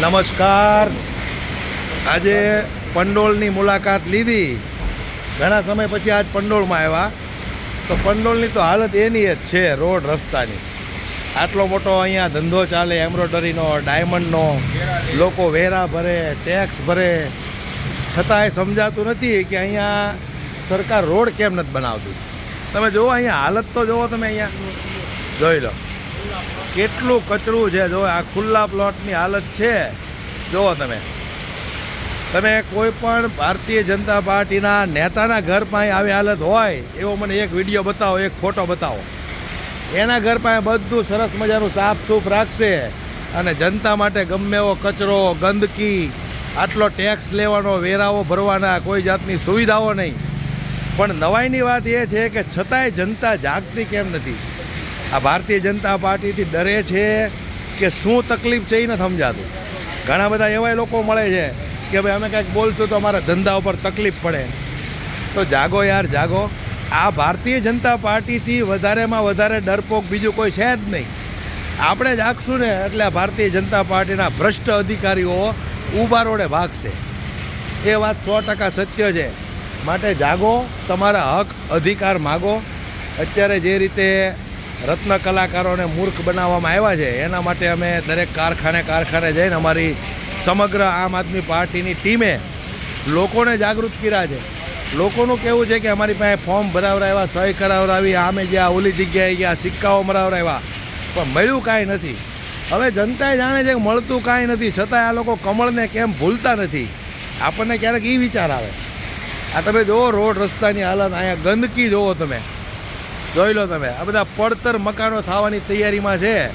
નમસ્કાર. આજે પંડોળની મુલાકાત લીધી. ઘણા સમય પછી આજ પંડોળમાં આવ્યા. તો પંડોળની તો હાલત એની જ છે, રોડ રસ્તાની. આટલો મોટો અહીંયા ધંધો ચાલે, એમ્બ્રોઇડરીનો, ડાયમંડનો, લોકો વેરા ભરે, ટેક્સ ભરે. છતાંય સમજાતું નથી કે અહીંયા સરકાર રોડ કેમ નથી બનાવતી. તમે જુઓ અહીંયા હાલત તો જુઓ તમે અહીંયા. જોઈ લો. કેટલું કચરું છે? જો આ ખુલ્લા પ્લોટની હાલત છે. જુઓ તમે. તમે કોઈ પણ ભારતીય જનતા પાર્ટીના નેતાના ઘર પાસે આવી હાલત હોય, એવો મને એક વીડિયો બતાવો, એક ફોટો બતાવો. એના ઘર પાસે બધું સરસ મજાનું સાફ સૂફ રાખશે અને જનતા માટે ગમે એવો કચરો, ગંદકી, આટલો ટેક્સ લેવાનો, વેરાઓ ભરવાના, કોઈ જાતની સુવિધાઓ નહીં. પણ નવાઈની વાત એ છે કે છતાંય જનતા જાગતી કેમ નથી? આ ભારતીય જનતા પાર્ટીથી ડરે છે કે શું તકલીફ છે એ નથી સમજાતું. ઘણા બધા એવા લોકો મળે છે કે ભાઈ અમે કાંઈક બોલશું તો અમારા ધંધા ઉપર તકલીફ પડે. તો જાગો યાર, જાગો. આ ભારતીય જનતા પાર્ટીથી વધારેમાં વધારે ડરપોક બીજું કોઈ છે જ નહીં. આપણે જાગશું ને એટલે ભારતીય જનતા પાર્ટીના ભ્રષ્ટ અધિકારીઓ ઊભા રોડે ભાગશે. એ વાત સો ટકા સત્ય છે. માટે જાગો, તમારા હક, અધિકાર માગો. અત્યારે જે રીતે રત્ન કલાકારોને મૂર્ખ બનાવવામાં આવ્યા છે. એના માટે અમે દરેક કારખાને કારખાને જઈને અમારી સમગ્ર આમ આદમી પાર્ટીની ટીમે લોકોને જાગૃત કર્યા છે. લોકોનું કહેવું છે કે અમારી પાસે ફોર્મ ભરાવરાવ્યા, સહી કરાવરાવી, આમે ગયા ઓલી જગ્યાએ ગયા, સિક્કાઓ મરાવરાવ્યા. પણ મળ્યું કાંઈ નથી. હવે જનતાએ જાણે છે કે મળતું કાંઈ નથી. છતાંય આ લોકો કમળને કેમ ભૂલતા નથી? આપણને ક્યારેક એ વિચાર આવે. આ તમે જુઓ, રોડ રસ્તાની હાલત, અહીંયા ગંદકી જુઓ તમે. જોઈ લો તમે. આ બધા પડતર મકાનો થવાની તૈયારીમાં છે.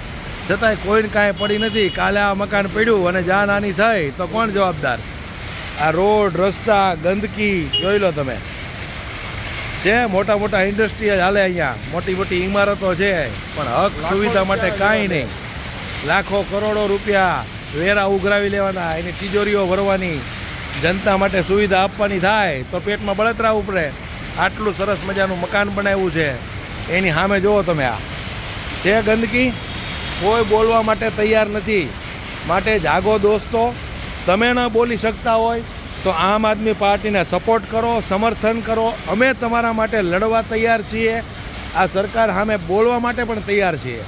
છતાંય કોઈને કાંઈ પડી નથી. કાલે આ મકાન પડ્યું અને જાનહાની થઈ. તો કોણ જવાબદાર? આ રોડ રસ્તા ગંદકી જોઈ લો તમે. છે મોટા મોટા ઇન્ડસ્ટ્રી હાલે અહીંયા. મોટી મોટી ઇમારતો છે. પણ હક સુવિધા માટે કાંઈ નહીં. લાખો કરોડો રૂપિયા વેરા ઉઘરાવી લેવાના. એની તિજોરીઓ ભરવાની. જનતા માટે સુવિધા આપવાની થાય. તો પેટમાં બળતરા ઉપરે આટલું સરસ મજાનું મકાન બનાવ્યું છે. એની સામે જુઓ તમે આ. છે ગંદકી કોઈ બોલવા માટે તૈયાર નથી. માટે જાગો દોસ્તો, તમે ન બોલી શકતા હોય તો આમ આદમી પાર્ટીને સપોર્ટ કરો, સમર્થન કરો. અમે તમારા માટે લડવા તૈયાર છીએ. આ સરકાર સામે બોલવા માટે પણ તૈયાર છીએ.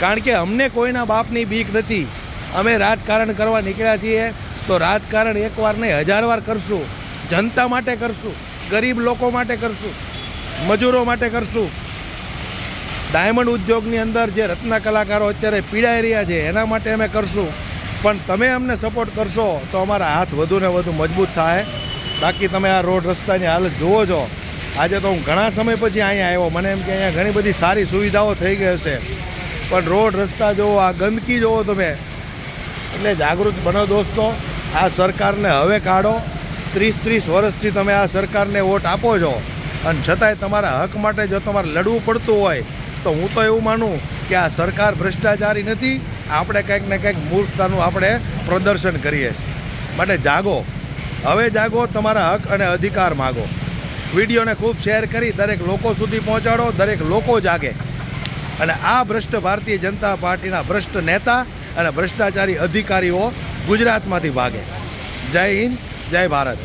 કારણ કે અમને કોઈના બાપની બીક નથી. અમે રાજકારણ કરવા નીકળ્યા છીએ. તો રાજકારણ એકવાર નહીં, હજાર વાર કરશું. જનતા માટે કરશું. ગરીબ લોકો માટે કરશું. મજૂરો માટે કરશું. ડાયમંડ ઉદ્યોગની અંદર જે રત્ન કલાકારો અત્યારે પીડાઈ રહ્યા છે, એના માટે અમે કરશું. પણ તમે અમને સપોર્ટ કરશો, તો અમારા હાથ વધુ ને વધુ મજબૂત થાય. બાકી તમે આ રોડ રસ્તાની હાલત જુઓ છો. આજે તો હું ઘણા સમય પછી અહીંયા આવ્યો. મને એમ કે અહીંયા ઘણી બધી સારી સુવિધાઓ થઈ ગઈ હશે. પણ રોડ રસ્તા જુઓ, આ ગંદકી જુઓ તમે. એટલે જાગૃત બનો દોસ્તો, આ સરકારને હવે કાઢો. ત્રીસ ત્રીસ વર્ષથી તમે આ સરકારને વોટ આપો છો. અને છતાંય તમારા હક માટે જો તમારે લડવું પડતું હોય તો હું તો એવું માનું કે આ સરકાર ભ્રષ્ટાચારી નથી, આપણે કંઈક ને કંઈક મૂર્ખતાનું આપણે પ્રદર્શન કરીએ છીએ. માટે જાગો. હવે જાગો, તમારા હક અને અધિકાર માગો. વિડીયોને ખૂબ શેર કરી દરેક લોકો સુધી પહોંચાડો, દરેક લોકો જાગે. અને આ ભ્રષ્ટ ભારતીય જનતા પાર્ટીના ભ્રષ્ટ નેતા અને ભ્રષ્ટાચારી અધિકારીઓ ગુજરાતમાંથી ભાગે. જય હિન્દ, જય ભારત.